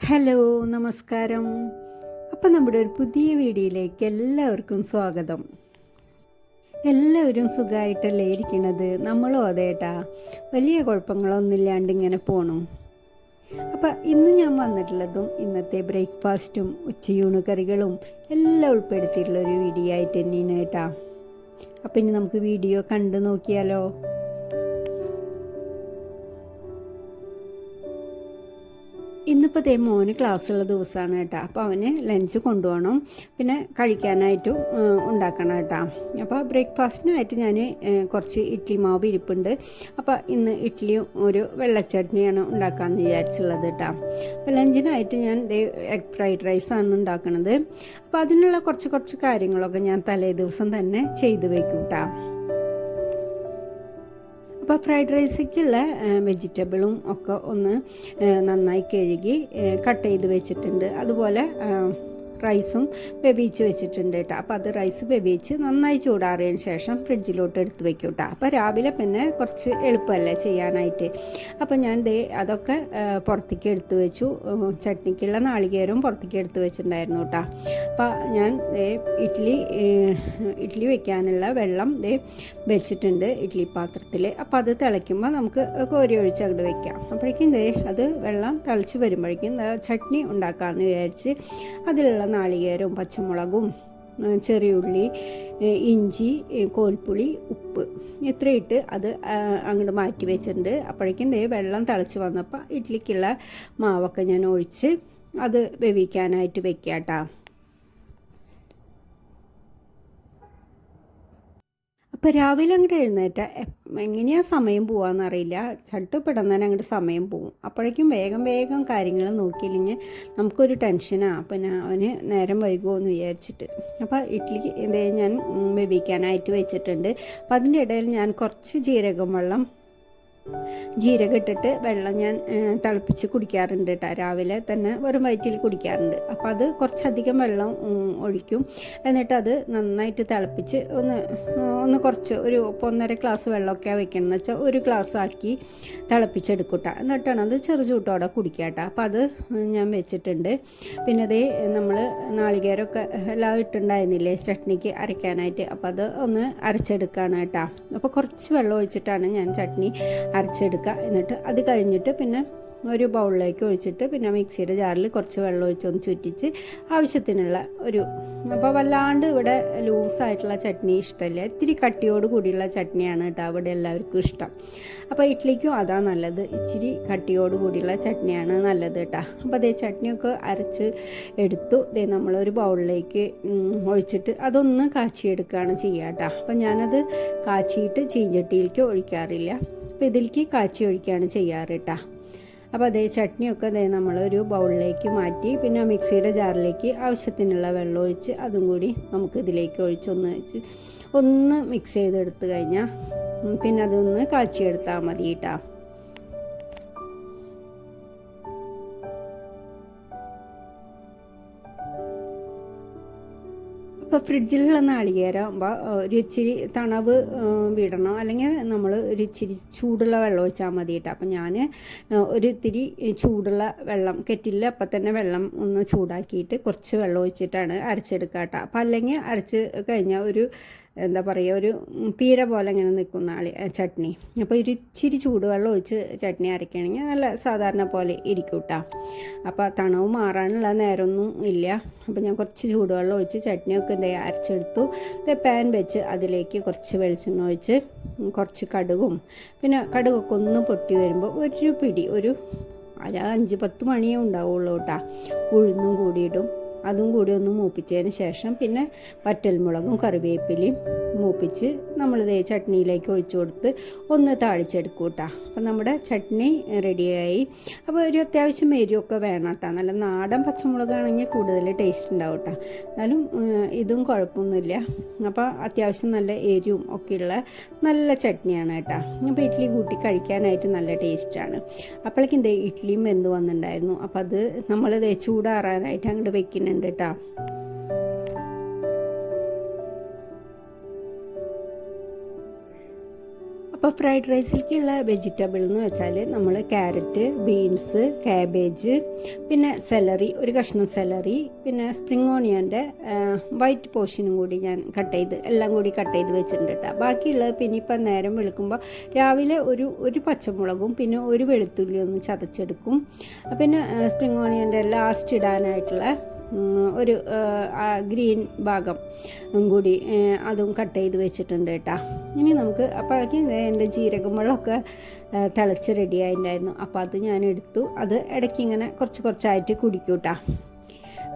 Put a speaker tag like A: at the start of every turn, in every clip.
A: Hello നമസ്കാരം. അപ്പം നമ്മുടെ ഒരു പുതിയ വീഡിയോയിലേക്ക് എല്ലാവർക്കും സ്വാഗതം. എല്ലാവരും സുഖമായിട്ടല്ലേ ഇരിക്കണത്? നമ്മളും അതേട്ടാ? വലിയ കുഴപ്പങ്ങളൊന്നുമില്ലാണ്ട് ഇങ്ങനെ പോണു. അപ്പം ഇന്ന് ഞാൻ വന്നിട്ടുള്ളതും ഇന്നത്തെ ബ്രേക്ക്ഫാസ്റ്റും ഉച്ചയൂണ് കറികളും എല്ലാം ഉൾപ്പെടുത്തിയിട്ടുള്ള ഒരു വീഡിയോ ആയിട്ട് തന്നെയാണ് കേട്ടാ. അപ്പം ഇനി നമുക്ക് വീഡിയോ കണ്ടു നോക്കിയാലോ? ഇന്നിപ്പോൾ ദേ മോന് ക്ലാസ്സുള്ള ദിവസമാണ് കേട്ടോ. അപ്പോൾ അവന് ലഞ്ച് കൊണ്ടുപോകണം. പിന്നെ കഴിക്കാനായിട്ടും ഉണ്ടാക്കണം കേട്ടോ. അപ്പോൾ ബ്രേക്ക്ഫാസ്റ്റിനായിട്ട് ഞാൻ കുറച്ച് ഇഡ്ഡലി മാവ് ഇരിപ്പുണ്ട്. അപ്പോൾ ഇന്ന് ഇഡ്ഡലിയും ഒരു വെള്ളച്ചട്നിയാണ് ഉണ്ടാക്കാമെന്ന് വിചാരിച്ചുള്ളത് കേട്ടോ. അപ്പോൾ ലഞ്ചിനായിട്ട് ഞാൻ ദേ എഗ് ഫ്രൈഡ് റൈസാണ് ഉണ്ടാക്കുന്നത് അപ്പോൾ അതിനുള്ള കുറച്ച് കുറച്ച് കാര്യങ്ങളൊക്കെ ഞാൻ തലേ ദിവസം തന്നെ ചെയ്തു വയ്ക്കും കേട്ടോ. അപ്പോൾ ഫ്രൈഡ് റൈസിക്കുള്ള വെജിറ്റബിളും ഒക്കെ ഒന്ന് നന്നായി കഴുകി കട്ട് ചെയ്ത് വെച്ചിട്ടുണ്ട്. അതുപോലെ റൈസും വെവിച്ച് വെച്ചിട്ടുണ്ട് കേട്ടോ. അപ്പോൾ അത് റൈസ് വെവിച്ച് നന്നായി ചൂടാറിയതിന് ശേഷം ഫ്രിഡ്ജിലോട്ട് എടുത്ത് വെക്കും കേട്ടോ. അപ്പോൾ രാവിലെ പിന്നെ കുറച്ച് എളുപ്പമല്ലേ ചെയ്യാനായിട്ട്. അപ്പോൾ ഞാൻ ദേ അതൊക്കെ പുറത്തേക്ക് എടുത്ത് വെച്ചു. ചട്നിക്കുള്ള നാളികേരവും പുറത്തേക്ക് എടുത്ത് വെച്ചിട്ടുണ്ടായിരുന്നു കേട്ടോ. അപ്പോൾ ഞാൻ ദേ ഇഡ്ഡലി ഇഡ്ഡലി വെക്കാനുള്ള വെള്ളം ദേ വെച്ചിട്ടുണ്ട് ഇഡ്ഡലി പാത്രത്തിൽ അപ്പോൾ അത് തിളയ്ക്കുമ്പോൾ നമുക്ക് കോരി ഒഴിച്ച് അങ്ങോട്ട് വെക്കാം. അപ്പോഴേക്കും ദേ അത് വെള്ളം തിളച്ച് വരുമ്പോഴേക്കും ചട്നി ഉണ്ടാക്കാമെന്ന് വിചാരിച്ച് അതിലുള്ള നാളികേരവും പച്ചമുളകും ചെറിയ ചെറിയുള്ളി ഇഞ്ചി കോൽപ്പുളി ഉപ്പ്. ഇത്രയിട്ട് അത് അങ്ങോട്ട് മാറ്റി വെച്ചിട്ടുണ്ട്. അപ്പോഴേക്കും ദേ വെള്ളം തിളച്ച് വന്നപ്പോൾ ഇഡ്ഡലിക്കുള്ള മാവൊക്കെ ഞാൻ ഒഴിച്ച് അത് വേവിക്കാനായിട്ട് വെക്കാം കേട്ടോ അപ്പോൾ രാവിലെ അങ്ങോട്ട് എഴുന്നേറ്റ. എങ്ങനെയാ സമയം പോവാന്നറിയില്ല. ചട്ടുപിടന്നതിന് അങ്ങോട്ട് സമയം പോവും. അപ്പോഴേക്കും വേഗം വേഗം കാര്യങ്ങൾ നോക്കിയില്ലെങ്കിൽ നമുക്കൊരു ടെൻഷനാണ് പിന്നെ അവന് നേരം വൈകുമോ എന്ന് വിചാരിച്ചിട്ട്. അപ്പോൾ ഇഡ്ഡലി ഇതേ ഞാൻ വെവിക്കാനായിട്ട് വെച്ചിട്ടുണ്ട്. അപ്പോൾ അതിന്റെ ഇടയിൽ ഞാൻ കുറച്ച് ജീരകം വെള്ളം ജീരകം ഇട്ടിട്ട് വെള്ളം ഞാൻ തിളപ്പിച്ച് കുടിക്കാറുണ്ട് കേട്ടോ രാവിലെ തന്നെ വെറും വയറ്റിൽ കുടിക്കാറുണ്ട്. അപ്പോൾ അത് കുറച്ചധികം വെള്ളം ഒഴിക്കും. എന്നിട്ട് അത് നന്നായിട്ട് തിളപ്പിച്ച് ഒന്ന് ഒന്ന് കുറച്ച് ഒരു ഒന്നര ഗ്ലാസ് വെള്ളമൊക്കെ വെക്കണമെന്ന് വെച്ചാൽ ഒരു ഗ്ലാസ് ആക്കി തിളപ്പിച്ചെടുക്കും കേട്ടോ എന്നിട്ടാണ് അത് ചെറു ചൂട്ടോടെ കുടിക്കുക കേട്ടോ അപ്പോൾ അത് ഞാൻ വെച്ചിട്ടുണ്ട്. പിന്നെ അതേ നമ്മൾ നാളികേരമൊക്കെ എല്ലാം ഇട്ടുണ്ടായിരുന്നില്ലേ ചട്നിക്ക് അരയ്ക്കാനായിട്ട്? അപ്പോൾ അത് ഒന്ന് അരച്ചെടുക്കുകയാണ് കേട്ടോ അപ്പോൾ കുറച്ച് വെള്ളം ഒഴിച്ചിട്ടാണ് ഞാൻ ചട്നി അരച്ചെടുക്കുക. എന്നിട്ട് അത് കഴിഞ്ഞിട്ട് പിന്നെ ഒരു ബൗളിലേക്ക് ഒഴിച്ചിട്ട് പിന്നെ മിക്സിയുടെ ജാറിൽ കുറച്ച് വെള്ളം ഒഴിച്ചൊന്ന് ചുറ്റിച്ച് ആവശ്യത്തിനുള്ള ഒരു അപ്പോൾ വല്ലാണ്ട് ഇവിടെ ലൂസായിട്ടുള്ള ചട്നി ഇഷ്ടമല്ല. ഇത്തിരി കട്ടിയോട് കൂടിയുള്ള ചട്നിയാണ് കേട്ടോ അവിടെ എല്ലാവർക്കും ഇഷ്ടം. അപ്പോൾ ഇഡ്ഡലിക്കും അതാ നല്ലത്. ഇച്ചിരി കട്ടിയോട് കൂടിയുള്ള ചട്നിയാണ് നല്ലത് കേട്ടോ. അപ്പോൾ അതേ ചട്നിയൊക്കെ അരച്ച് എടുത്തു. ദേ നമ്മളൊരു ബൗളിലേക്ക് ഒഴിച്ചിട്ട് അതൊന്ന് കാച്ചിയെടുക്കുകയാണ് ചെയ്യുക കേട്ടോ. അപ്പോൾ ഞാനത് കാച്ചിയിട്ട് ചീഞ്ചട്ടിയിലേക്ക് ഒഴിക്കാറില്ല. അപ്പോൾ ഇതിലേക്ക് കാച്ചി ഒഴിക്കുകയാണ് ചെയ്യാറ് കേട്ടോ അപ്പോൾ അതേ ചട്നിയൊക്കെ അതേ നമ്മളൊരു ബൗളിലേക്ക് മാറ്റി പിന്നെ മിക്സിയുടെ ജാറിലേക്ക് ആവശ്യത്തിനുള്ള വെള്ളം ഒഴിച്ച് അതും കൂടി നമുക്ക് ഇതിലേക്ക് ഒഴിച്ചൊന്ന് വെച്ച് ഒന്ന് മിക്സ് ചെയ്തെടുത്ത് കഴിഞ്ഞാൽ പിന്നെ അതൊന്ന് കാച്ചിയെടുത്താൽ മതി കേട്ടോ ഇപ്പോൾ ഫ്രിഡ്ജിലുള്ള നാളികേരമാകുമ്പോൾ ഒരു ഇച്ചിരി തണവ് വിടണം. അല്ലെങ്കിൽ നമ്മൾ ഒരു ഇച്ചിരി ചൂടുള്ള വെള്ളം ഒഴിച്ചാൽ മതി കേട്ടോ അപ്പം ഞാൻ ഒരു ഇത്തിരി ചൂടുള്ള വെള്ളം കെറ്റിലിൽ അപ്പം തന്നെ വെള്ളം ഒന്ന് ചൂടാക്കിയിട്ട് കുറച്ച് വെള്ളം ഒഴിച്ചിട്ടാണ് അരച്ചെടുക്കുക കേട്ടോ അപ്പം അല്ലെങ്കിൽ അരച്ച് കഴിഞ്ഞാൽ ഒരു എന്താ പറയുക ഒരു പീര പോലെ ഇങ്ങനെ നിൽക്കുന്ന ആളി ചട്നി. അപ്പോൾ ഒരു ഇച്ചിരി ചൂടുവെള്ളം ഒഴിച്ച് ചട്നി അരയ്ക്കുകയാണെങ്കിൽ നല്ല സാധാരണ പോലെ ഇരിക്കും കേട്ടോ അപ്പോൾ തണവ് മാറാനുള്ള നേരമൊന്നും ഇല്ല. അപ്പോൾ ഞാൻ കുറച്ച് ചൂടുവെള്ളം ഒഴിച്ച് ചട്നിയൊക്കെ എന്താ അരച്ചെടുത്തു. പാൻ വെച്ച് അതിലേക്ക് കുറച്ച് വെളിച്ചെണ്ണ ഒഴിച്ച് കുറച്ച് കടുകും പിന്നെ കടുകൊക്കെ ഒന്ന് പൊട്ടി വരുമ്പോൾ ഒരു പിടി ഒരു അര അഞ്ച് പത്ത് മണിയേ ഉണ്ടാവുള്ളൂ കേട്ടോ ഉഴുന്നും കൂടിയിടും അതും കൂടി ഒന്ന് മൂപ്പിച്ചതിന് ശേഷം പിന്നെ വറ്റൽമുളകും കറിവേപ്പിലയും മൂപ്പിച്ച് നമ്മൾ ചട്നിയിലേക്ക് ഒഴിച്ചു കൊടുത്ത് ഒന്ന് താളിച്ചെടുക്കും കേട്ടോ. അപ്പം നമ്മുടെ ചട്നി റെഡിയായി. അപ്പോൾ ഒരു അത്യാവശ്യം എരിവൊക്കെ വേണം കേട്ടോ. നല്ല നാടൻ പച്ചമുളകാണെങ്കിൽ കൂടുതൽ ടേസ്റ്റ് ഉണ്ടാവും കേട്ടോ. എന്നാലും ഇതും കുഴപ്പമൊന്നുമില്ല. അപ്പോൾ അത്യാവശ്യം നല്ല എരിവും ഒക്കെയുള്ള നല്ല ചട്നിയാണ് കേട്ടോ. അപ്പോൾ ഇഡ്ഡലി കൂട്ടി കഴിക്കാനായിട്ട് നല്ല ടേസ്റ്റാണ്. അപ്പോഴേക്കും ഇതേ ഇഡ്ഡലിയും വെന്ത് വന്നിട്ടുണ്ടായിരുന്നു. അപ്പോൾ അത് നമ്മൾ ദേ ചൂടാറാനായിട്ട് അങ്ങോട്ട് വെക്കുന്നുണ്ട് കേട്ടോ അപ്പോൾ ഫ്രൈഡ് റൈസിലേക്കുള്ള വെജിറ്റബിൾ എന്ന് വെച്ചാൽ നമ്മൾ ക്യാരറ്റ് ബീൻസ് കാബേജ് പിന്നെ സെലറി ഒരു കഷ്ണം സെലറി പിന്നെ സ്പ്രിങ് ഓണിയന്റെ വൈറ്റ് പോർഷനും കൂടി ഞാൻ കട്ട് ചെയ്ത് എല്ലാം കൂടി കട്ട് ചെയ്ത് വെച്ചിട്ടുണ്ട് കേട്ടോ ബാക്കിയുള്ളത് പിന്നെ ഇപ്പം നേരം വെളുക്കുമ്പോൾ രാവിലെ ഒരു ഒരു പച്ചമുളകും പിന്നെ ഒരു വെളുത്തുള്ളി ഒന്ന് ചതച്ചെടുക്കും. പിന്നെ സ്പ്രിങ് ഓണിയന്റെ ലാസ്റ്റ് ഇടാനായിട്ടുള്ള ഒരു ഗ്രീൻ ഭാഗം കൂടി അതും കട്ട് ചെയ്ത് വെച്ചിട്ടുണ്ട് കേട്ടോ. ഇനി നമുക്ക് അപ്പോഴേക്കും എന്റെ ജീരകം വെള്ളമൊക്കെ തിളച്ച് റെഡി ആയിട്ടുണ്ടായിരുന്നു. അപ്പോൾ അത് ഞാൻ എടുത്തു. അത് ഇടയ്ക്ക് ഇങ്ങനെ കുറച്ച് കുറച്ചായിട്ട് കുടിക്കും കേട്ടോ.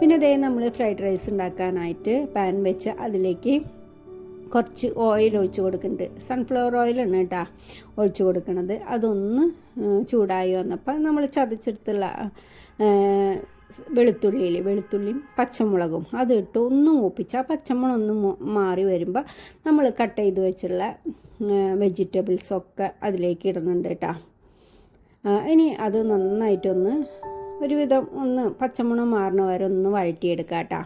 A: പിന്നെ അതേ നമ്മൾ ഫ്രൈഡ് റൈസ് ഉണ്ടാക്കാനായിട്ട് പാൻ വെച്ച് അതിലേക്ക് കുറച്ച് ഓയിൽ ഒഴിച്ച് കൊടുക്കുന്നുണ്ട്. സൺഫ്ലവർ ഓയിലാണ് കേട്ടോ ഒഴിച്ച് കൊടുക്കുന്നത് അതൊന്ന് ചൂടായി വന്നപ്പോൾ നമ്മൾ ചതച്ചെടുത്തുള്ള വെളുത്തുള്ളിയിൽ വെളുത്തുള്ളിയും പച്ചമുളകും അതിട്ട് ഒന്ന് മൂപ്പിച്ച് ആ പച്ചമുളക് ഒന്ന് മാറി വരുമ്പോൾ നമ്മൾ കട്ട് ചെയ്ത് വെച്ചുള്ള വെജിറ്റബിൾസൊക്കെ അതിലേക്ക് ഇടുന്നുണ്ട് കേട്ടോ ഇനി അത് നന്നായിട്ടൊന്ന് ഒരുവിധം ഒന്ന് പച്ചമുളക് മാറണ വരെ ഒന്ന് വഴറ്റിയെടുക്കാം കേട്ടോ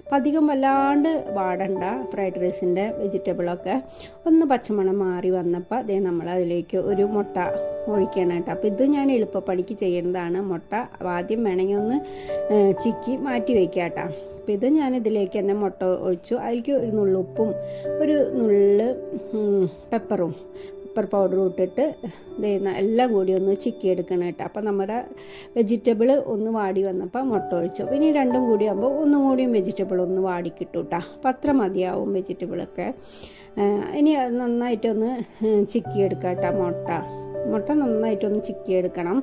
A: അപ്പം അധികം വല്ലാണ്ട് വാടണ്ട ഫ്രൈഡ് റൈസിന്റെ വെജിറ്റബിളൊക്കെ ഒന്ന് പച്ചമണം മാറി വന്നപ്പോൾ അതേ നമ്മൾ അതിലേക്ക് ഒരു മുട്ട ഒഴിക്കണം കേട്ടോ. അപ്പോൾ ഇത് ഞാൻ എളുപ്പപ്പണിക്ക് ചെയ്യുന്നതാണ്. മുട്ട ആദ്യം വേണമെങ്കിൽ ഒന്ന് ചിക്കി മാറ്റി വയ്ക്കാം കേട്ടോ. അപ്പോൾ ഇത് ഞാൻ ഇതിലേക്ക് തന്നെ മുട്ട ഒഴിച്ചു. അതിലേക്ക് ഒരു നുള്ളുപ്പും ഒരു നുള്ള് പെപ്പറും പെപ്പർ പൗഡർ ഇട്ടിട്ട് എല്ലാം കൂടി ഒന്ന് ചിക്കി എടുക്കണം കേട്ടോ. അപ്പോൾ നമ്മുടെ വെജിറ്റബിൾ ഒന്ന് വാടി വന്നപ്പോൾ മുട്ട ഒഴിച്ചു. ഇനി രണ്ടും കൂടി ആകുമ്പോൾ ഒന്നും കൂടിയും വെജിറ്റബിൾ ഒന്ന് വാടി കിട്ടും കേട്ടോ. അപ്പോൾ അത്ര മതിയാവും വെജിറ്റബിളൊക്കെ ഇനി നന്നായിട്ടൊന്ന് ചിക്കി എടുക്കാം കേട്ടോ മുട്ട. മുട്ട നന്നായിട്ടൊന്ന് ചിക്കി എടുക്കണം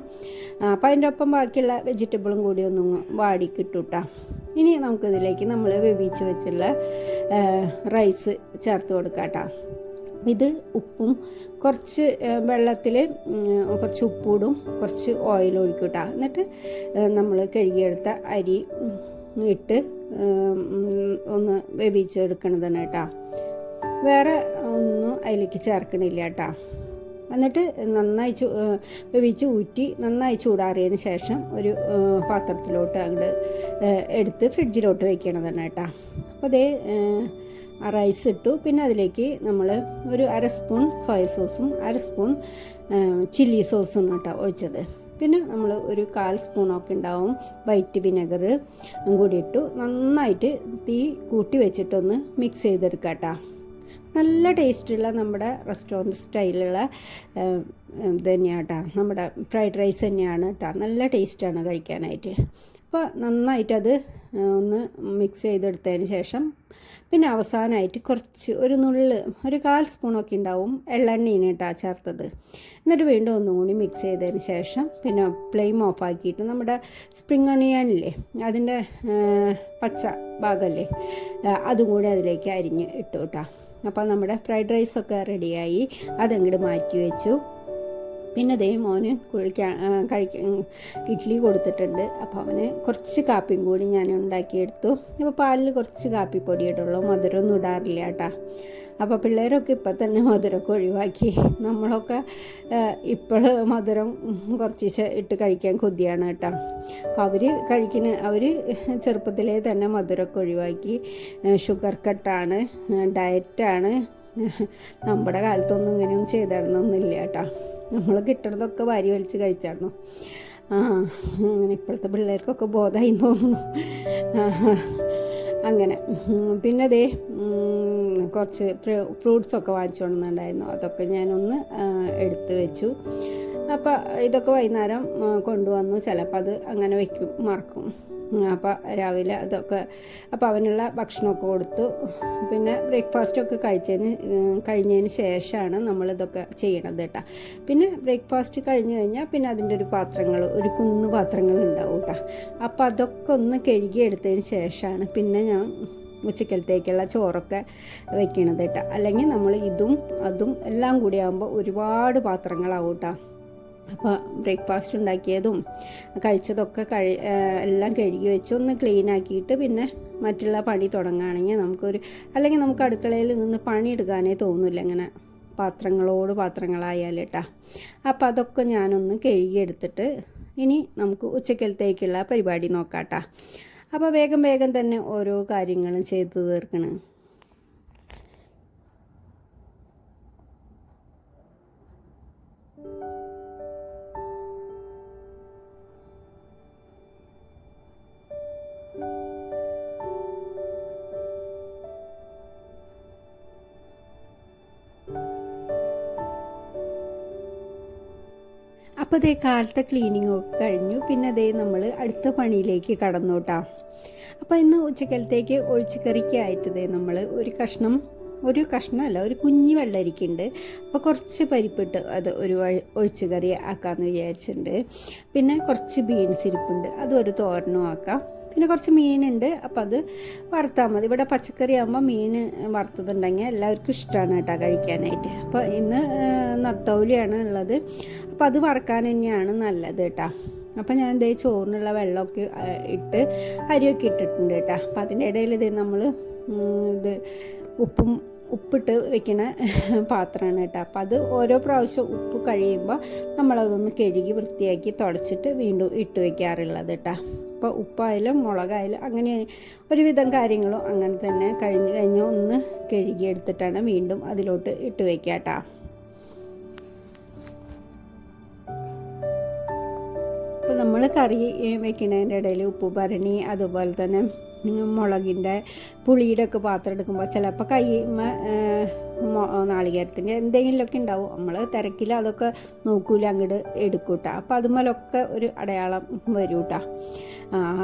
A: അപ്പോൾ അതിന്റെ ഒപ്പം ബാക്കിയുള്ള വെജിറ്റബിളും കൂടി ഒന്ന് വാടി കേട്ടോ ഇനി നമുക്കിതിലേക്ക് നമ്മൾ വേവിച്ച് വെച്ചുള്ള റൈസ് ചേർത്ത് കൊടുക്കാം കേട്ടോ. ഇത് ഉപ്പും കുറച്ച് വെള്ളത്തിൽ കുറച്ച് ഉപ്പൂടും കുറച്ച് ഓയിൽ ഒഴിക്കും കേട്ടോ എന്നിട്ട് നമ്മൾ കഴുകിയെടുത്ത അരി ഇട്ട് ഒന്ന് വേവിച്ചെടുക്കണതാണ് കേട്ടോ വേറെ ഒന്നും അതിലേക്ക് ചേർക്കണില്ല കേട്ടോ എന്നിട്ട് നന്നായി ചൂ വേവിച്ച് ഊറ്റി നന്നായി ചൂടാറിയതിന് ശേഷം ഒരു പാത്രത്തിലോട്ട് അങ്ങോട്ട് എടുത്ത് ഫ്രിഡ്ജിലോട്ട് വയ്ക്കണതാണ് കേട്ടോ അപ്പോൾ അതേ റൈസ് ഇട്ടു. പിന്നെ അതിലേക്ക് നമ്മൾ ഒരു അര സ്പൂൺ സോയ സോസും അര സ്പൂൺ ചില്ലി സോസും കേട്ടോ ഒഴിച്ചത്. പിന്നെ നമ്മൾ ഒരു കാൽ സ്പൂണൊക്കെ ഉണ്ടാവും വൈറ്റ് വിനെഗർ കൂടി ഇട്ടു. നന്നായിട്ട് തീ കൂട്ടി വെച്ചിട്ടൊന്ന് മിക്സ് ചെയ്തെടുക്കാം കേട്ടോ നല്ല ടേസ്റ്റുള്ള നമ്മുടെ റെസ്റ്റോറന്റ് സ്റ്റൈലുള്ള ഇത് തന്നെയാണ് നമ്മുടെ ഫ്രൈഡ് റൈസ് തന്നെയാണ് കേട്ടോ നല്ല ടേസ്റ്റാണ് കഴിക്കാനായിട്ട്. അപ്പോൾ നന്നായിട്ടത് ഒന്ന് മിക്സ് ചെയ്തെടുത്തതിന് ശേഷം പിന്നെ അവസാനമായിട്ട് കുറച്ച് ഒരു നുള്ള് ഒരു കാൽ സ്പൂണൊക്കെ ഉണ്ടാവും എള്ളെണ്ണീന് കേട്ടോ ചേർത്തത്. എന്നിട്ട് വീണ്ടും ഒന്നും കൂടി മിക്സ് ചെയ്തതിന് ശേഷം പിന്നെ ഫ്ലെയിം ഓഫ് ആക്കിയിട്ട് നമ്മുടെ സ്പ്രിങ് ഒണിയനില്ലേ അതിന്റെ പച്ച ഭാഗമല്ലേ അതും കൂടി അതിലേക്ക് അരിഞ്ഞ് ഇട്ടു കേട്ടോ അപ്പോൾ നമ്മുടെ ഫ്രൈഡ് റൈസൊക്കെ റെഡിയായി അതങ്ങോട്ട് മാറ്റി വെച്ചു. പിന്നെ ദേ മോന് കുഴിക്കാൻ കഴിക്കാൻ ഇഡ്ഡലി കൊടുത്തിട്ടുണ്ട്. അപ്പോൾ അവന് കുറച്ച് കാപ്പിയും കൂടി ഞാൻ ഉണ്ടാക്കിയെടുത്തു. അപ്പോൾ പാലിൽ കുറച്ച് കാപ്പിപ്പൊടി ഇടുള്ളൂ. മധുരമൊന്നും ഇടാറില്ല കേട്ടോ. അപ്പോൾ പിള്ളേരൊക്കെ ഇപ്പം തന്നെ മധുരമൊക്കെ ഒഴിവാക്കി. നമ്മളൊക്കെ ഇപ്പോൾ മധുരം കുറച്ച് ഇട്ട് കഴിക്കാൻ കൊതിയാണ് കേട്ടോ. അപ്പോൾ അവർ കഴിക്കുന്ന അവർ ചെറുപ്പത്തിലേ തന്നെ മധുരമൊക്കെ ഒഴിവാക്കി. ഷുഗർ കട്ടാണ് ഡയറ്റാണ് നമ്മുടെ കാലത്തൊന്നും ഇങ്ങനെയൊന്നും ചെയ്തിരുന്നൊന്നുമില്ല കേട്ടോ. നമ്മൾ കിട്ടണതൊക്കെ വാരി വലിച്ച് കഴിച്ചായിരുന്നു. ആ അങ്ങനെ ഇപ്പോഴത്തെ പിള്ളേർക്കൊക്കെ ബോധമായി തോന്നുന്നു. അങ്ങനെ. പിന്നെ അതേ കുറച്ച് ഫ്രൂട്ട്സൊക്കെ വാങ്ങിച്ചു കൊണ്ടുണ്ടായിരുന്നു അതൊക്കെ ഞാനൊന്ന് എടുത്തു വെച്ചു. അപ്പോൾ ഇതൊക്കെ വൈകുന്നേരം കൊണ്ടുവന്നു. ചിലപ്പോൾ അത് അങ്ങനെ വയ്ക്കും മറക്കും. അപ്പോൾ രാവിലെ അതൊക്കെ അപ്പോൾ അവനുള്ള ഭക്ഷണമൊക്കെ കൊടുത്തു. പിന്നെ ബ്രേക്ക്ഫാസ്റ്റൊക്കെ കഴിച്ചതിന് കഴിഞ്ഞതിന് ശേഷമാണ് നമ്മളിതൊക്കെ ചെയ്യണത് കേട്ടോ. പിന്നെ ബ്രേക്ക്ഫാസ്റ്റ് കഴിഞ്ഞ് കഴിഞ്ഞാൽ പിന്നെ അതിന്റെ ഒരു പാത്രങ്ങൾ ഒരു കുന്ന് പാത്രങ്ങൾ ഉണ്ടാവും കേട്ടോ. അപ്പോൾ അതൊക്കെ ഒന്ന് കഴുകി കഴുകിയെടുത്തതിന് ശേഷമാണ് പിന്നെ ഞാൻ ഉച്ചക്കലത്തേക്കുള്ള ചോറൊക്കെ വെക്കണത് കേട്ടോ. അല്ലെങ്കിൽ നമ്മൾ ഇതും അതും എല്ലാം കൂടി ആകുമ്പോൾ ഒരുപാട് പാത്രങ്ങളാവും കേട്ടോ. അപ്പോൾ ബ്രേക്ക്ഫാസ്റ്റ് ഉണ്ടാക്കിയതും കഴിച്ചതൊക്കെ കഴി എല്ലാം കഴുകി വെച്ച് ഒന്ന് ക്ലീൻ ആക്കിയിട്ട് പിന്നെ മറ്റുള്ള പണി തുടങ്ങുകയാണെങ്കിൽ നമുക്കൊരു അല്ലെങ്കിൽ നമുക്ക് അടുക്കളയിൽ നിന്ന് പണി എടുക്കാനേ തോന്നില്ല. ഇങ്ങനെ പാത്രങ്ങളോട് പാത്രങ്ങളായാലും കേട്ടാ. അപ്പോൾ അതൊക്കെ ഞാനൊന്ന് കഴുകിയെടുത്തിട്ട് ഇനി നമുക്ക് ഉച്ചക്കലത്തേക്കുള്ള പരിപാടി നോക്കാം കേട്ടാ അപ്പോൾ വേഗം വേഗം തന്നെ ഓരോ കാര്യങ്ങളും ചെയ്തു തീർക്കണം. അപ്പോൾ അതേ കാലത്തെ ക്ലീനിങ് ഒക്കെ കഴിഞ്ഞു. പിന്നെ അതേ നമ്മൾ അടുത്ത പണിയിലേക്ക് കടന്നു കേട്ടോ. അപ്പോൾ ഇന്ന് ഉച്ചക്കലത്തേക്ക് ഒഴിച്ചുകറിക്കായിട്ട് ദേ നമ്മൾ ഒരു കഷ്ണം ഒരു കഷ്ണമല്ല ഒരു കുഞ്ഞി വെള്ളരിക്കുണ്ട്. അപ്പോൾ കുറച്ച് പരിപ്പിട്ട് അത് ഒരു ഒഴിച്ചു കറി ആക്കാമെന്ന് വിചാരിച്ചിട്ടുണ്ട്. പിന്നെ കുറച്ച് ബീൻസ് ഇരിപ്പുണ്ട് അതൊരു തോരനും ആക്കാം. പിന്നെ കുറച്ച് മീനുണ്ട് അപ്പോൾ അത് വറുത്താൽ മതി. ഇവിടെ പച്ചക്കറി ആകുമ്പോൾ മീൻ വറുത്തതുണ്ടെങ്കിൽ എല്ലാവർക്കും ഇഷ്ടമാണ് കേട്ടോ കഴിക്കാനായിട്ട്. അപ്പോൾ ഇന്ന് നത്തൗലിയാണ് ഉള്ളത്. അപ്പോൾ അത് വറുക്കാൻ തന്നെയാണ് നല്ലത് കേട്ടോ. അപ്പം ഞാൻ ഇതേ ചോറിനുള്ള വെള്ളമൊക്കെ ഇട്ട് അരിയൊക്കെ ഇട്ടിട്ടുണ്ട് കേട്ടോ. അപ്പം അതിന്റെ ഇടയിൽ ഇത് നമ്മൾ ഇത് ഉപ്പും ഉപ്പിട്ട് വെക്കുന്ന പാത്രമാണ് കേട്ടോ. അപ്പം അത് ഓരോ പ്രാവശ്യം ഉപ്പ് കഴിയുമ്പോൾ നമ്മളതൊന്ന് കഴുകി വൃത്തിയാക്കി തുടച്ചിട്ട് വീണ്ടും ഇട്ട് വയ്ക്കാറുള്ളത് കേട്ടോ. അപ്പോൾ ഉപ്പായാലും മുളകായാലും അങ്ങനെ ഒരുവിധം കാര്യങ്ങളും അങ്ങനെ തന്നെ കഴിഞ്ഞ് കഴിഞ്ഞ് ഒന്ന് കഴുകി എടുത്തിട്ടാണ് വീണ്ടും അതിലോട്ട് ഇട്ട് വയ്ക്കുക കേട്ടോ. അപ്പോൾ നമ്മൾ കറി വെക്കുന്നതിന്റെ ഇടയിൽ ഉപ്പ് ഭരണി അതുപോലെ തന്നെ മുളകിന്റെ പുളിയുടെ ഒക്കെ പാത്രം എടുക്കുമ്പോൾ ചിലപ്പോൾ കൈ നാളികേരത്തിന്റെ എന്തെങ്കിലുമൊക്കെ ഉണ്ടാവും. നമ്മൾ തിരക്കിൽ അതൊക്കെ നോക്കൂല അങ്ങോട്ട് എടുക്കൂട്ടാ. അപ്പോൾ അതുമല്ലൊക്കെ ഒരു അടയാളം വരൂട്ടാ.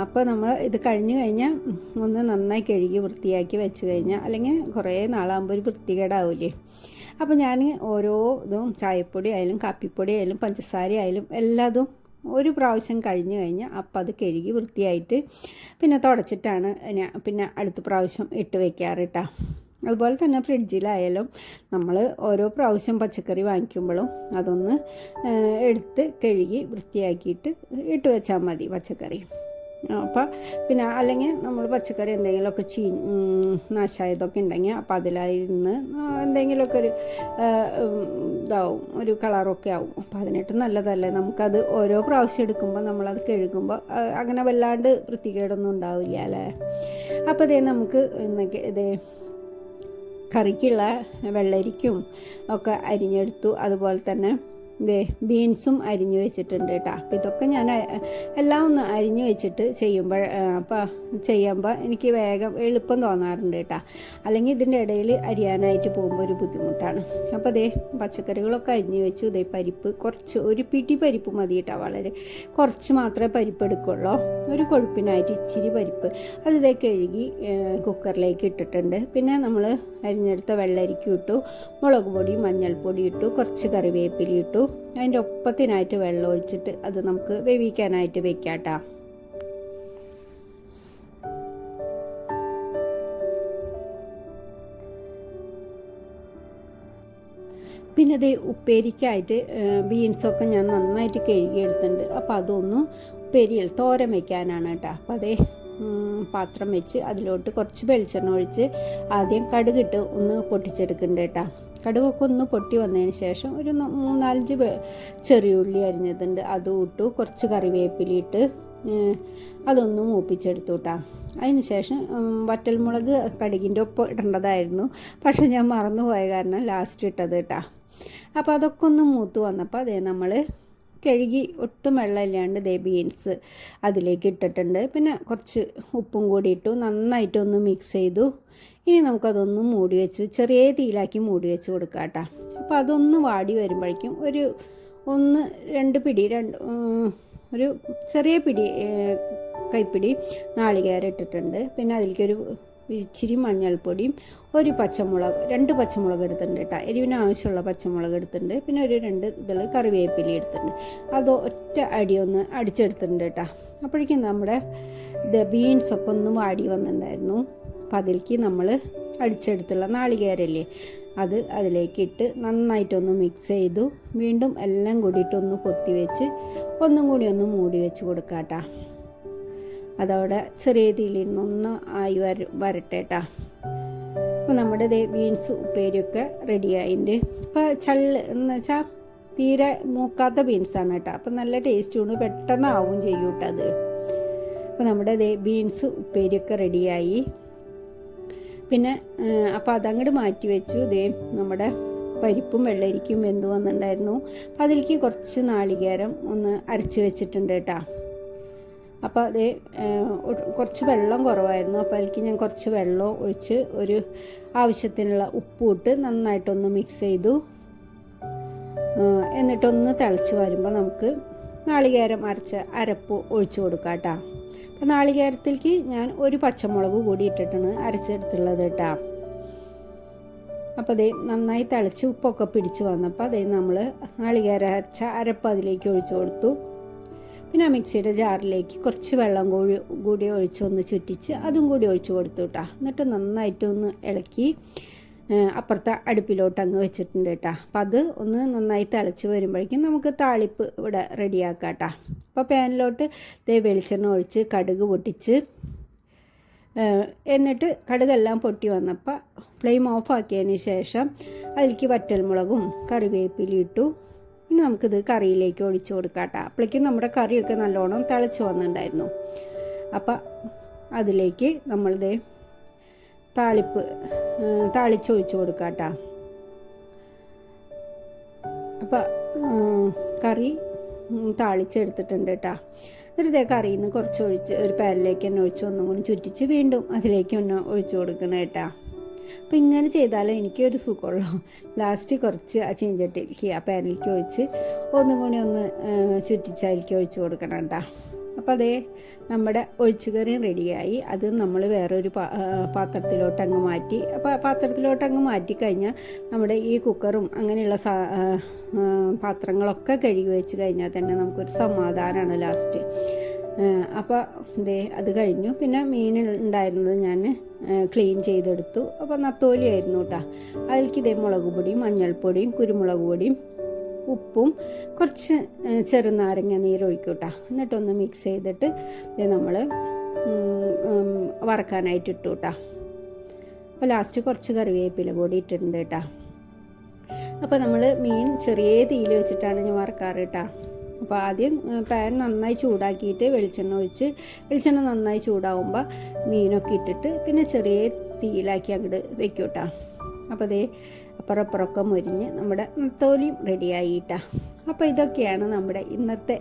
A: അപ്പോൾ നമ്മൾ ഇത് കഴിഞ്ഞു കഴിഞ്ഞാൽ ഒന്ന് നന്നായി കഴുകി വൃത്തിയാക്കി വെച്ച് കഴിഞ്ഞാൽ അല്ലെങ്കിൽ കുറേ നാളാകുമ്പോൾ ഒരു വൃത്തികേടാവില്ലേ അപ്പോൾ ഞാൻ ഓരോ ഇതും ചായപ്പൊടി ആയാലും കാപ്പിപ്പൊടി ആയാലും പഞ്ചസാര ആയാലും എല്ലാതും ഒരു പ്രാവശ്യം കഴിഞ്ഞ് കഴിഞ്ഞാൽ അപ്പം അത് കഴുകി വൃത്തിയായിട്ട് പിന്നെ തുടച്ചിട്ടാണ് ഞാൻ പിന്നെ അടുത്ത പ്രാവശ്യം ഇട്ട് വയ്ക്കാറ് കേട്ടോ അതുപോലെ തന്നെ ഫ്രിഡ്ജിലായാലും നമ്മൾ ഓരോ പ്രാവശ്യം പച്ചക്കറി വാങ്ങിക്കുമ്പോഴും അതൊന്ന് എടുത്ത് കഴുകി വൃത്തിയാക്കിയിട്ട് ഇട്ട് വെച്ചാൽ മതി പച്ചക്കറി. അപ്പോൾ പിന്നെ അല്ലെങ്കിൽ നമ്മൾ പച്ചക്കറി എന്തെങ്കിലുമൊക്കെ ചീ നാശമായതൊക്കെ ഉണ്ടെങ്കിൽ അപ്പോൾ അതിലായിരുന്ന് എന്തെങ്കിലുമൊക്കെ ഒരു ഇതാവും ഒരു കളറൊക്കെ ആവും. അപ്പോൾ അതിനായിട്ട് നല്ലതല്ലേ? നമുക്കത് ഓരോ പ്രാവശ്യം എടുക്കുമ്പോൾ നമ്മളത് കഴുകുമ്പോൾ അങ്ങനെ വല്ലാണ്ട് വൃത്തികേടൊന്നും ഉണ്ടാവില്ല അല്ലേ? അപ്പോൾ ഇതേ നമുക്ക് എന്നൊക്കെ ഇതേ കറിക്കുള്ള വെള്ളരിക്കും ഒക്കെ അരിഞ്ഞെടുത്തു. അതുപോലെ തന്നെ ഇതേ ബീൻസും അരിഞ്ഞു വെച്ചിട്ടുണ്ട് കേട്ടോ. അപ്പോൾ ഇതൊക്കെ ഞാൻ എല്ലാം ഒന്ന് അരിഞ്ഞു വെച്ചിട്ട് ചെയ്യുമ്പോൾ അപ്പോൾ ചെയ്യുമ്പോൾ എനിക്ക് വേഗം എളുപ്പം തോന്നാറുണ്ട് കേട്ടോ. അല്ലെങ്കിൽ ഇതിന്റെ ഇടയിൽ അരിയാനായിട്ട് പോകുമ്പോൾ ഒരു ബുദ്ധിമുട്ടാണ്. അപ്പോൾ അതേ പച്ചക്കറികളൊക്കെ അരിഞ്ഞു വെച്ചു. ഇതേ പരിപ്പ് കുറച്ച് ഒരു പിടി പരിപ്പ് മതി കേട്ടോ വളരെ. കുറച്ച് മാത്രമേ പരിപ്പ് എടുക്കുള്ളൂ. ഒരു കൊഴുപ്പിനായിട്ട് ഇച്ചിരി പരിപ്പ്. അത് ഇതേ കഴുകി കുക്കറിലേക്ക് ഇട്ടിട്ടുണ്ട്. പിന്നെ നമ്മൾ അരിഞ്ഞെടുത്ത വെള്ളരിക്കും ഇട്ടു മുളക് പൊടി മഞ്ഞൾപ്പൊടി ഇട്ടു കുറച്ച് കറിവേപ്പില ഇട്ടു അതിന്റെ ഒപ്പത്തിനായിട്ട് വെള്ളം ഒഴിച്ചിട്ട് അത് നമുക്ക് വേവിക്കാനായിട്ട് വെക്കാം കേട്ടോ പിന്നെ അതേ ഉപ്പേരിക്കായിട്ട് ബീൻസൊക്കെ ഞാൻ നന്നായിട്ട് കഴുകിയെടുത്തിട്ടുണ്ട്. അപ്പോൾ അതൊന്നും ഉപ്പേരിയിൽ തോരൻ വയ്ക്കാനാണ് കേട്ടോ. അപ്പോൾ അതേ പാത്രം വെച്ച് അതിലോട്ട് കുറച്ച് വെളിച്ചെണ്ണ ഒഴിച്ച് ആദ്യം കടുകിട്ട് ഒന്ന് പൊട്ടിച്ചെടുക്കുന്നുണ്ട് കേട്ടോ. കടുകൊക്കെ ഒന്ന് പൊട്ടി വന്നതിന് ശേഷം ഒരു മൂന്നാലഞ്ച് ചെറിയ ഉള്ളി അരിഞ്ഞതുണ്ട്. അതും ഇട്ടു കുറച്ച് കറിവേപ്പിലിട്ട് അതൊന്ന് മൂപ്പിച്ചെടുത്തു കേട്ടോ. അതിന് ശേഷം വറ്റൽമുളക് കടുകിന്റെ ഒപ്പം ഇടേണ്ടതായിരുന്നു. പക്ഷെ ഞാൻ മറന്നുപോയ കാരണം ലാസ്റ്റ് ഇട്ടത് കേട്ടോ. അപ്പോൾ അതൊക്കെ ഒന്ന് മൂത്ത് വന്നപ്പോൾ അതേ നമ്മൾ കഴുകി ഒട്ടും വെള്ളമില്ലാണ്ട് ദേ ബീൻസ് അതിലേക്ക് ഇട്ടിട്ടുണ്ട്. പിന്നെ കുറച്ച് ഉപ്പും കൂടി ഇട്ടു. നന്നായിട്ടൊന്ന് മിക്സ് ചെയ്തു. ഇനി നമുക്കതൊന്ന് മൂടി വെച്ചു ചെറിയ തീയിലാക്കി മൂടി വെച്ച് കൊടുക്കാം കേട്ടോ. അപ്പോൾ അതൊന്ന് വാടി വരുമ്പോഴേക്കും ഒരു ഒന്ന് രണ്ട് പിടി രണ്ട് ഒരു ചെറിയ പിടി കൈപ്പിടി നാളികേരം ഇട്ടിട്ടുണ്ട്. പിന്നെ അതിലേക്കൊരു ഇച്ചിരി മഞ്ഞൾപ്പൊടിയും ഒരു പച്ചമുളക് രണ്ട് പച്ചമുളക് എടുത്തിട്ടുണ്ട് കേട്ടോ. എരിവിന് ആവശ്യമുള്ള പച്ചമുളക് എടുത്തിട്ടുണ്ട്. പിന്നെ ഒരു രണ്ട് ഇതിൽ കറിവേപ്പില എടുത്തിട്ടുണ്ട്. അത് ഒറ്റ അടി ഒന്ന് അടിച്ചെടുത്തിട്ടുണ്ട് കേട്ടോ. അപ്പോഴേക്കും നമ്മുടെ ബീൻസൊക്കെ ഒന്ന് വാടി വന്നിട്ടുണ്ടായിരുന്നു. അപ്പം അതിലേക്ക് നമ്മൾ അടിച്ചെടുത്തുള്ള നാളികേരല്ലേ അത് അതിലേക്ക് ഇട്ട് നന്നായിട്ടൊന്ന് മിക്സ് ചെയ്തു. വീണ്ടും എല്ലാം കൂടിയിട്ടൊന്ന് കൊത്തി വെച്ച് ഒന്നും കൂടി ഒന്ന് മൂടി വെച്ച് കൊടുക്കാം കേട്ടോ. അതവിടെ ചെറിയ തീയിലിരുന്ന് ഒന്ന് ആയി വര വരട്ടെ കേട്ടോ അപ്പോൾ നമ്മുടെ ദേ ബീൻസ് ഉപ്പേരിയൊക്കെ റെഡി ആയിട്ടുണ്ട് ഇപ്പോൾ ചള്ള് എന്ന് വെച്ചാൽ തീരെ മൂക്കാത്ത ബീൻസാണ് കേട്ടോ അപ്പം നല്ല ടേസ്റ്റുണ്ട് പെട്ടെന്ന് ആവും ചെയ്യും കേട്ടോ അത്. അപ്പോൾ നമ്മുടെ ദേ ബീൻസ് ഉപ്പേരിയൊക്കെ റെഡിയായി പിന്നെ അപ്പോൾ അതങ്ങോട്ട് മാറ്റി വെച്ചു. ദേ നമ്മുടെ പരിപ്പും വെള്ളരിക്കും വെന്തു വന്നിട്ടുണ്ടായിരുന്നു അപ്പോൾ അതിലേക്ക് കുറച്ച് നാളികേരം ഒന്ന് അരച്ച് വെച്ചിട്ടുണ്ട് കേട്ടോ അപ്പോൾ അത് കുറച്ച് വെള്ളം കുറവായിരുന്നു. അപ്പോൾ അതിലേക്ക് ഞാൻ കുറച്ച് വെള്ളം ഒഴിച്ച് ഒരു ആവശ്യത്തിനുള്ള ഉപ്പും ഇട്ട് നന്നായിട്ടൊന്ന് മിക്സ് ചെയ്തു. എന്നിട്ടൊന്ന് തിളച്ച് വരുമ്പോൾ നമുക്ക് നാളികേരം അരച്ച അരപ്പ് ഒഴിച്ചു കൊടുക്കാം കേട്ടോ. അപ്പോൾ നാളികേരത്തിലേക്ക് ഞാൻ ഒരു പച്ചമുളക് കൂടി ഇട്ടിട്ടാണ് അരച്ചെടുത്തുള്ളത് കേട്ടോ. അപ്പോൾ അതേ നന്നായി തിളച്ച് ഉപ്പൊക്കെ പിടിച്ച് വന്നപ്പോൾ അതേ നമ്മൾ നാളികേര അരച്ച അരപ്പ് അതിലേക്ക് ഒഴിച്ചു കൊടുത്തു. പിന്നെ ആ മിക്സിയുടെ ജാറിലേക്ക് കുറച്ച് വെള്ളം കൂടി കൂടി ഒഴിച്ചൊന്ന് ചുറ്റിച്ച് അതും കൂടി ഒഴിച്ചു കൊടുത്തു കേട്ടോ എന്നിട്ട് നന്നായിട്ടൊന്ന് ഇളക്കി അപ്പുറത്തെ അടുപ്പിലോട്ട് അങ്ങ് വെച്ചിട്ടുണ്ട് കേട്ടോ. അപ്പം അത് ഒന്ന് നന്നായി തിളച്ച് വരുമ്പോഴേക്കും നമുക്ക് താളിപ്പ് ഇവിടെ റെഡിയാക്കാം കേട്ടോ അപ്പോൾ പാനിലോട്ട് ദേ വെളിച്ചെണ്ണ ഒഴിച്ച് കടുക് പൊട്ടിച്ച് എന്നിട്ട് കടുകെല്ലാം പൊട്ടി വന്നപ്പോൾ ഫ്ലെയിം ഓഫ് ആക്കിയതിന് ശേഷം അതിലേക്ക് വറ്റൽമുളകും കറിവേപ്പിലിട്ടു ഇനി നമുക്കിത് കറിയിലേക്ക് ഒഴിച്ചു കൊടുക്കാം കേട്ടോ അപ്പോഴേക്കും നമ്മുടെ കറിയൊക്കെ നല്ലോണം തിളച്ച് വന്നിട്ടുണ്ടായിരുന്നു. അപ്പം അതിലേക്ക് നമ്മളിത് താളിപ്പ് താളിച്ചൊഴിച്ചു കൊടുക്കാം കേട്ടോ അപ്പം കറി താളിച്ചെടുത്തിട്ടുണ്ട് കേട്ടോ എന്നിട്ട് കറിയിൽ നിന്ന് കുറച്ച് ഒഴിച്ച് ഒരു പാനിലേക്ക് തന്നെ ഒഴിച്ച് ഒന്നും കൂടി ചുറ്റിച്ച് വീണ്ടും അതിലേക്ക് ഒന്ന് ഒഴിച്ചു കൊടുക്കണം കേട്ടോ അപ്പോൾ ഇങ്ങനെ ചെയ്താലേ എനിക്കൊരു സുഖമുള്ളൂ. ലാസ്റ്റ് കുറച്ച് ആ ചീഞ്ചട്ടിലേക്ക് ആ പാനിലേക്ക് ഒഴിച്ച് ഒന്നും കൂടി ഒന്ന് ഏഹ്, ചുറ്റിച്ച് ഒഴിച്ച് കൊടുക്കണം കേട്ടോ അപ്പോൾ അതേ നമ്മുടെ ഒഴിച്ചുകറിയും റെഡിയായി അത് നമ്മൾ വേറൊരു പാ- പാത്രത്തിലോട്ട് അങ്ങ് മാറ്റി. അപ്പോൾ പാത്രത്തിലോട്ട് അങ്ങ് മാറ്റി നമ്മുടെ ഈ കുക്കറും അങ്ങനെയുള്ള സാ പാത്രങ്ങളൊക്കെ കഴുകി വെച്ച് കഴിഞ്ഞാൽ തന്നെ നമുക്കൊരു സമാധാനമാണ് ലാസ്റ്റ് അപ്പോൾ ദേ അത് കഴിഞ്ഞു. പിന്നെ മീൻ ഉണ്ടായിരുന്നത് ഞാൻ ക്ലീൻ ചെയ്തെടുത്തു. അപ്പോൾ നത്തോലി ആയിരുന്നു കേട്ടോ അതിലേക്ക് ഇതേ മുളക് പൊടിയും മഞ്ഞൾപ്പൊടിയും കുരുമുളക് പൊടിയും ഉപ്പും കുറച്ച് ചെറുനാരങ്ങ നീരൊഴിക്കൂട്ടാ കേട്ടോ എന്നിട്ടൊന്ന് മിക്സ് ചെയ്തിട്ട് നമ്മൾ വറക്കാനായിട്ട് ഇട്ടു കേട്ടോ അപ്പോൾ ലാസ്റ്റ് കുറച്ച് കറിവേപ്പില കൂടി ഇട്ടിട്ടുണ്ട് കേട്ടോ അപ്പോൾ നമ്മൾ മീൻ ചെറിയ തീയിൽ വെച്ചിട്ടാണ് ഞാൻ വറക്കാറ് കേട്ടോ അപ്പോൾ ആദ്യം പാൻ നന്നായി ചൂടാക്കിയിട്ട് വെളിച്ചെണ്ണ ഒഴിച്ച് വെളിച്ചെണ്ണ നന്നായി ചൂടാവുമ്പോൾ മീനൊക്കെ ഇട്ടിട്ട് പിന്നെ ചെറിയ തീയിലാക്കി അങ്ങോട്ട് വെക്കും കേട്ടോ അപ്പോൾ അതേ അപ്പുറപ്പുറമൊക്കെ മുരിഞ്ഞ് നമ്മുടെ തോലിയും റെഡിയായി കേട്ടോ അപ്പോൾ ഇതൊക്കെയാണ് നമ്മുടെ ഇന്നത്തെ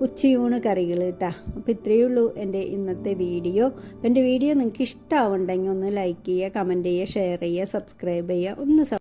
A: ഉച്ചയൂണ് കറികൾ കേട്ടോ അപ്പോൾ ഇത്രയേ ഉള്ളൂ എന്റെ ഇന്നത്തെ വീഡിയോ. എന്റെ വീഡിയോ നിങ്ങൾക്ക് ഇഷ്ടമാവുണ്ടെങ്കിൽ ഒന്ന് ലൈക്ക് ചെയ്യുക കമന്റ് ചെയ്യുക ഷെയർ ചെയ്യുക സബ്സ്ക്രൈബ് ചെയ്യുക ഒന്ന്